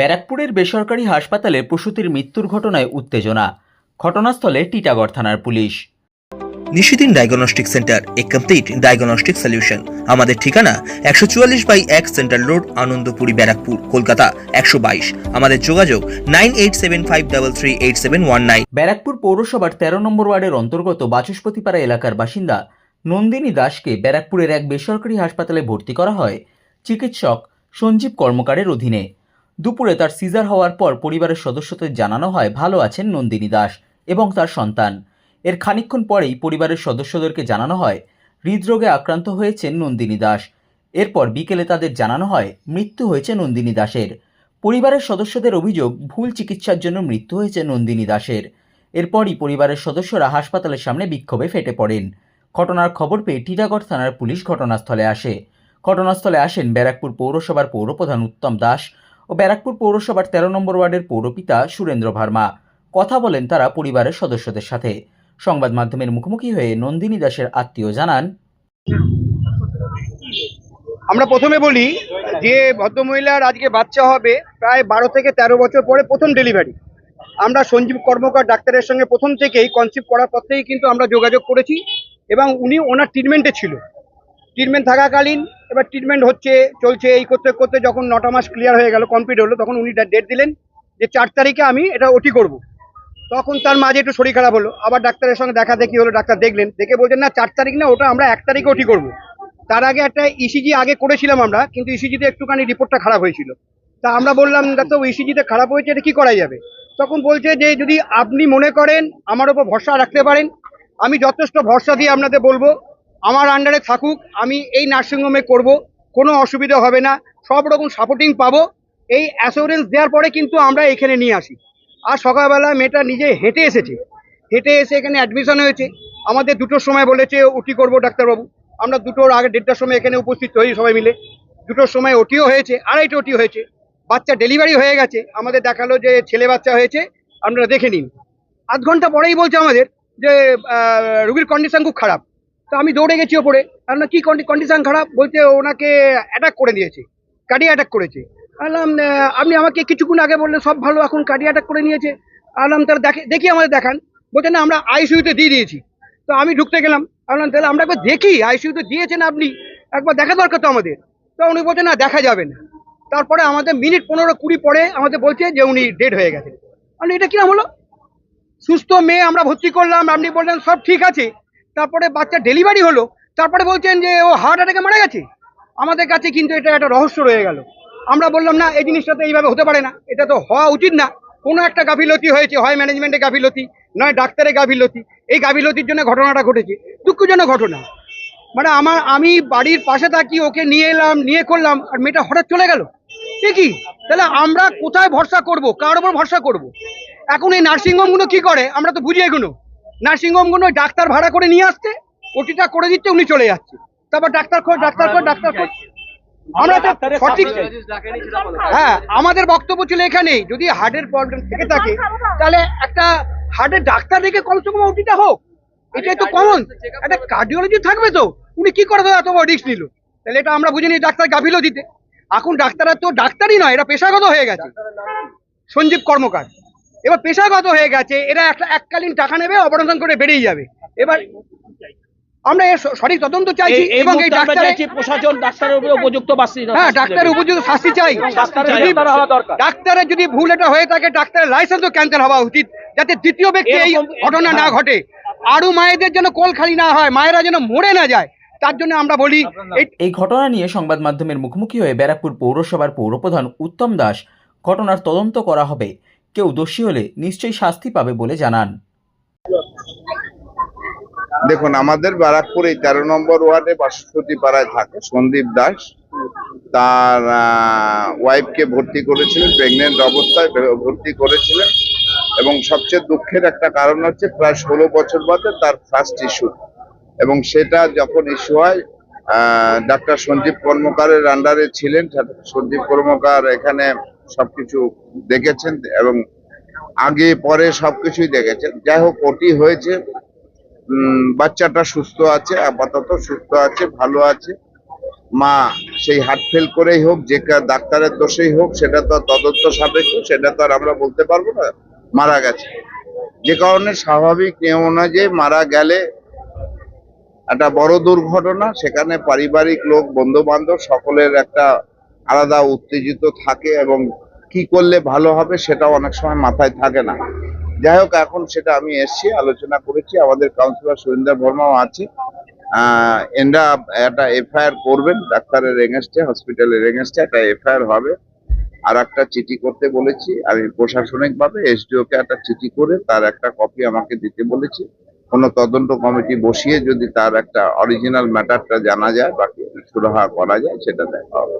ব্যারাকপুরের বেসরকারি হাসপাতালে প্রসূতির মৃত্যুর ঘটনায় উত্তেজনা। ঘটনাস্থলে টিটাগড় থানার police. Nishidin diagnostic centre a complete diagnostic solution. আমাদের ঠিকানা একশো চুয়াল্লিশ বাই এক সেন্ট্রাল রোড আনন্দপুরি ব্যারাকপুর কলকাতা একশো বাইশ। আমাদের যোগাযোগ nine eight seven five double three eight seven one nine. Barrackpore পৌরসভার তেরো নম্বর ওয়ার্ডের অন্তর্গত বাচস্পতিপাড়া এলাকার বাসিন্দা নন্দিনী দাসকে ব্যারাকপুরের এক বেসরকারি হাসপাতালে ভর্তি করা হয় চিকিৎসক সঞ্জীব কর্মকারের অধীনে। দুপুরে তার সিজার হওয়ার পর পরিবারের সদস্যদের জানানো হয়, ভালো আছেন নন্দিনী দাস এবং তার সন্তান। এর খানিকক্ষণ পরেই পরিবারের সদস্যদেরকে জানানো হয়, হৃদরোগে আক্রান্ত হয়েছেন নন্দিনী দাস। এরপর বিকেলে তাদের জানানো হয়, মৃত্যু হয়েছে নন্দিনী দাসের। পরিবারের সদস্যদের অভিযোগ, ভুল চিকিৎসার জন্য মৃত্যু হয়েছে নন্দিনী দাসের। এরপরই পরিবারের সদস্যরা হাসপাতালের সামনে বিক্ষোভে ফেটে পড়েন। ঘটনার খবর পেয়ে টিটাগড় থানার পুলিশ ঘটনাস্থলে আসে। ঘটনাস্থলে আসেন ব্যারাকপুর পৌরসভার পৌরপ্রধান উত্তম দাস ও ব্যারাকপুর পৌরসভার তেরো নম্বর ওয়ার্ডের পৌরপিতা সুরেন্দ্র ভার্মা। কথা বলেন তারা পরিবারের সদস্যদের সাথে। সংবাদ মাধ্যমের মুখোমুখি হয়ে নন্দিনী দাসের আত্মীয় জানান, আমরা প্রথমে বলি যে ভদ্রমহিলার আজকে বাচ্চা হবে প্রায় বারো থেকে তেরো বছর পরে প্রথম ডেলিভারি। আমরা সঞ্জীব কর্মকার ডাক্তারের সঙ্গে প্রথম থেকেই কনসিভ করার পর থেকেই কিন্তু আমরা যোগাযোগ করেছি এবং উনি ওনার ট্রিটমেন্টে ছিল। ট্রিটমেন্ট থাকাকালীন এবার ট্রিটমেন্ট হচ্ছে, চলছে, এই করতে করতে যখন নটা মাস ক্লিয়ার হয়ে গেল কমপ্লিট হলো, তখন উনি ডেট দিলেন যে চার তারিখে আমি এটা ওটি করব। তখন তার মাঝে একটু শরীর খারাপ হলো। আবার ডাক্তারের সঙ্গে দেখা দেখি হলো, ডাক্তার দেখলেন। দেখে বলছেন, না, চার তারিখ না, ওটা আমরা এক তারিখে ওটি করব। তার আগে একটা ইসিজি আগে করেছিলাম আমরা, কিন্তু ইসিজিতে একটুখানি রিপোর্টটা খারাপ হয়েছিল। তা আমরা বললাম ডাক্তার ইসিজিতে খারাপ হয়েছে, এটা কি করা যাবে? তখন বলছে যে, যদি আপনি মনে করেন, আমার ওপর ভরসা রাখতে পারেন, আমি যথেষ্ট ভরসা দিয়ে আপনাদের বলব আমার আন্ডারে থাকুক, আমি এই নার্সিংহোমে করব, কোনো অসুবিধা হবে না, সব রকম সাপোর্টিং পাবো। এই অ্যাসুরেন্স দেওয়ার পরে কিন্তু আমরা এখানে নিয়ে আসি। আর সকালবেলা মেয়েটা নিজে হেঁটে এসেছে। হেঁটে এসে এখানে অ্যাডমিশন হয়েছে। আমাদের দুটোর সময় বলেছে উটি করব ডাক্তারবাবু। আমরা দুটোর আগে দেড়টার সময় এখানে উপস্থিত হই সবাই মিলে। দুটোর সময় ওটিও হয়েছে, আড়াইটে ওটি হয়েছে। বাচ্চা ডেলিভারি হয়ে গেছে। আমাদের দেখাল যে ছেলে বাচ্চা হয়েছে, আমরা দেখে নিন। আধ ঘণ্টা পরেই বলছে আমাদের যে রুগীর কন্ডিশন খুব খারাপ। তো আমি দৌড়ে গেছি ওপরে। আমরা কি কন্ডিশন খারাপ বলতে ওনাকে অ্যাটাক করে দিয়েছে কার্ডি অ্যাটাক করেছে। আহ, আপনি আমাকে কিছুক্ষণ আগে বললেন সব ভালো এখন কার্ডি অ্যাটাক করে নিয়েছে। আলাম তাহলে দেখে দেখি আমাদের দেখান। বলছে না আমরা আইসিইউতে দিয়ে দিয়েছি। তো আমি ঢুকতে গেলাম। বললাম তাহলে আমরা একবার দেখি আইসিইউতে দিয়েছেন আপনি? একবার দেখা দরকার তো আমাদের। তো উনি বলছেন না দেখা যাবে না। তারপরে আমাদের মিনিট পনেরো কুড়ি পরে আমাদের বলছে যে উনি ডেড হয়ে গেছেন। আমি এটা কিরম হলো? সুস্থ মেয়ে আমরা ভর্তি করলাম আপনি বললেন সব ঠিক আছে। তারপরে বাচ্চা ডেলিভারি হলো, তারপরে বলছেন যে, ও হার্ট অ্যাটাকে মারা গেছে? আমাদের কাছে কিন্তু এটা একটা রহস্য রয়ে গেল। আমরা বললাম, না, এই জিনিসটা তো এইভাবে হতে পারে না। এটা তো হওয়া উচিত না। কোনো একটা গাফিলতি হয়েছে, হয় ম্যানেজমেন্টে গাফিলতি, নয় ডাক্তারের গাফিলতি। এই গাফিলতির জন্য ঘটনাটা ঘটেছে। দুঃখজনক ঘটনা। মানে আমার, আমি বাড়ির পাশে থাকি, ওকে নিয়ে এলাম, নিয়ে করলাম, আর মেয়েটা হঠাৎ চলে গেল। ঠিকই তাহলে আমরা কোথায় ভরসা করব? কার উপর ভরসা করব? এখন এই নার্সিংহোমগুলো কি করে? আমরা তো বুঝি এগুলো। নার্সিংহোমগুলো ডাক্তার ভাড়া করে নিয়ে আসতে ওটিটা করে দিচ্ছে উনি চলে যাচ্ছে। তারপর ডাক্তার খোঁজ ডাক্তার খোঁজ ডাক্তার খোঁজ। আমরা সঠিক হ্যাঁ আমাদের বক্তব্য ছিল এখানেই। যদি হার্টের প্রবলেম থেকে থাকে তাহলে একটা হার্টের ডাক্তার দেখে কমসে কম ওটিটা হোক। এটাই তো কমন একটা কার্ডিওলজি থাকবে তো। উনি কি করে এত বড় রিস্ক নিল? তাহলে এটা আমরা বুঝিনি ডাক্তার গাফিলও দিতে। এখন ডাক্তাররা তো ডাক্তারই নয় এটা পেশাগত হয়ে গেছে। সঞ্জীব কর্মকার। এবার পেশাগত হয়ে গেছে এরা একটা এককালীন টাকা নেবে অপারেশন করে বেরিয়ে যাবে। এবার আমরা এর সঠিক তদন্ত চাইছি এবং এই ডাক্তারের চাইছি প্রশাসন ডাক্তারের উপরে উপযুক্ত হ্যাঁ ডাক্তারের উপযুক্ত শাস্তি চাই। ডাক্তারের যদি ভুল এটা হয়ে থাকে ডাক্তারের লাইসেন্সও ক্যান্সেল হওয়া উচিত। যাতে দ্বিতীয় ব্যক্তি এই ঘটনা না হ্যাঁ। ঘটে। আরও মায়েদের যেন কোল খালি না হয় মায়েরা যেন মরে না যায় তার জন্য আমরা বলি এই এই ঘটনা নিয়ে সংবাদ মাধ্যমের মুখোমুখি হয়ে ব্যারাকপুর পৌরসভার পৌরপ্রধান উত্তম দাস ঘটনার তদন্ত করা হবে। কেউ দোষী হলে নিশ্চয়ই শাস্তি পাবে বলে জানান। দেখুন, আমাদের ব্যারাকপুর এই তেরো নম্বর ওয়ার্ডে বাসস্পতি পাড়ায় থাকে সন্দীপ দাস। তার ওয়াইফকে ভর্তি করেছিলেন প্রেগনেন্ট অবস্থায় ভর্তি করেছিলেন। এবং সবচেয়ে দুঃখের একটা কারণ হচ্ছে, প্রায় ষোলো বছর বাদে তার ফার্স্ট ইস্যু এবং সেটা যখন ইস্যু হয় ডাক্তার সঞ্জীব কর্মকারের আন্ডারে ছিলেন। সঞ্জীব কর্মকার এখানে সবকিছু দেখেছেন এবং আগে, পরে সবকিছুই দেখেছেন। যাই হোক, ওটি হয়েছে বাচ্চাটা সুস্থ আছে, আপাতত সুস্থ আছে, ভালো আছে। মা সেই হার্ট ফেল করেই হোক, যে ডাক্তারের দোষেই হোক, সেটা তো তদন্ত সাপেক্ষ, সেটা তো আর আমরা বলতে পারব না, মারা গেছে। যে কারণে স্বাভাবিক নিয়ম অনুযায়ী মারা গেলে একটা বড় দুর্ঘটনা, সেখানে পারিবারিক লোক বন্ধু বান্ধব সকলের একটা আলাদা উত্তেজিত থাকে এবং কি করলে ভালো হবে সেটা অনেক সময় মাথায় থাকে না। যাই হোক, এখন সেটা আমি এসছি, আলোচনা করেছি, আমাদের কাউন্সিলর সুরিন্দর বর্মাও আছে। এনরা একটা এফআইআর করবেন, ডাক্তারের এগেনস্টে, হসপিটালের এগেনস্টে একটা এফআইআর হবে। আর একটা চিঠি করতে বলেছি আমি প্রশাসনিক ভাবে এসডিও কে একটা চিঠি করে তার একটা কপি আমাকে দিতে বলেছি। কোনো তদন্ত কমিটি বসিয়ে যদি তার একটা অরিজিনাল ম্যাটারটা জানা যায় বাকি সুরাহা করা যায়, সেটা দেখা হবে।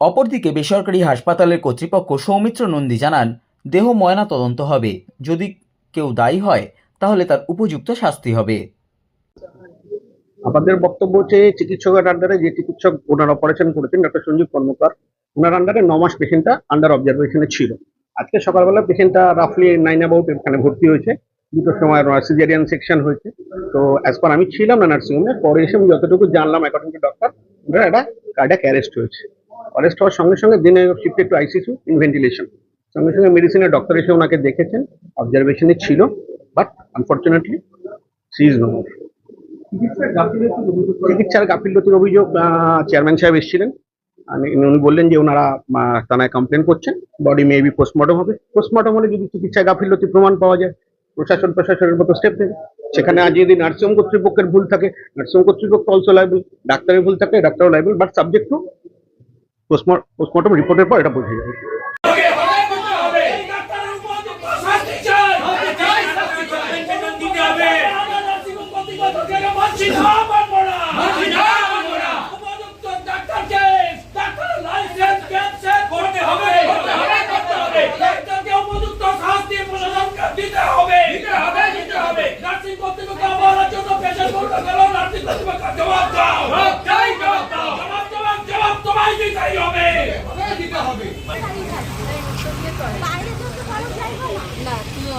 অপরদিকে বেসরকারি হাসপাতালের কর্তৃপক্ষ সৌমিত্র নন্দী জানান, দেহ ময়না তদন্ত হবে। যদি কেউ দায়ী হয়, তাহলে তার উপযুক্ত শাস্তি হবে। আমাদের বক্তব্য হচ্ছে, চিকিৎসকের আন্ডারে যে চিকিৎসক ওনার অপারেশন করেছেন ডক্টর সঞ্জীব কর্মকার, ওনার আন্ডারে ন মাস পেশেন্টটা আন্ডার অবজারভেশনে ছিল। আজকে সকালবেলা পেশেন্টটা রাফলি নাইন অ্যাবাউট এখানে ভর্তি হয়েছে। দুটোর সময় সিজারিয়ান সেকশন হয়েছে। তো অ্যাজ পার আমি ছিলাম না নার্সিংহোমে পরে এসে আমি যতটুকু জানলাম অ্যাকর্ডিং টু ডক্টর ওনার একটা কার্ডিয়াক অ্যারেস্ট হয়েছে অ্যারেস্ট হওয়ার সঙ্গে সঙ্গে দিনে shifted to ICCU in ventilation সঙ্গে সঙ্গে মেডিসিনের ডক্টর এসে ওনাকে দেখেছেন অবজারভেশনে ছিল but unfortunately she is no চিকিৎসার গাফিলতির অভিযোগ চেয়ারম্যান সাহেব এসেছিলেন। উনি বললেন যে ওনারা থানায় কমপ্লেন করছেন বডি মেবি পোস্টমর্টম হবে। পোস্টমর্টম হলে যদি চিকিৎসায় গাফিলতি প্রমাণ পাওয়া যায় প্রশাসন প্রশাসনের মতো স্টেপ নেবে। সেখানে আজ যদি নার্সিং কর্তৃপক্ষের ভুল থাকে নার্সিং কর্তৃপক্ষ অলসো লাইবেল ডাক্তারের ভুল থাকে, ডাক্তারও liable but subject to postmortem রিপোর্টের পর এটা বুঝে যাবে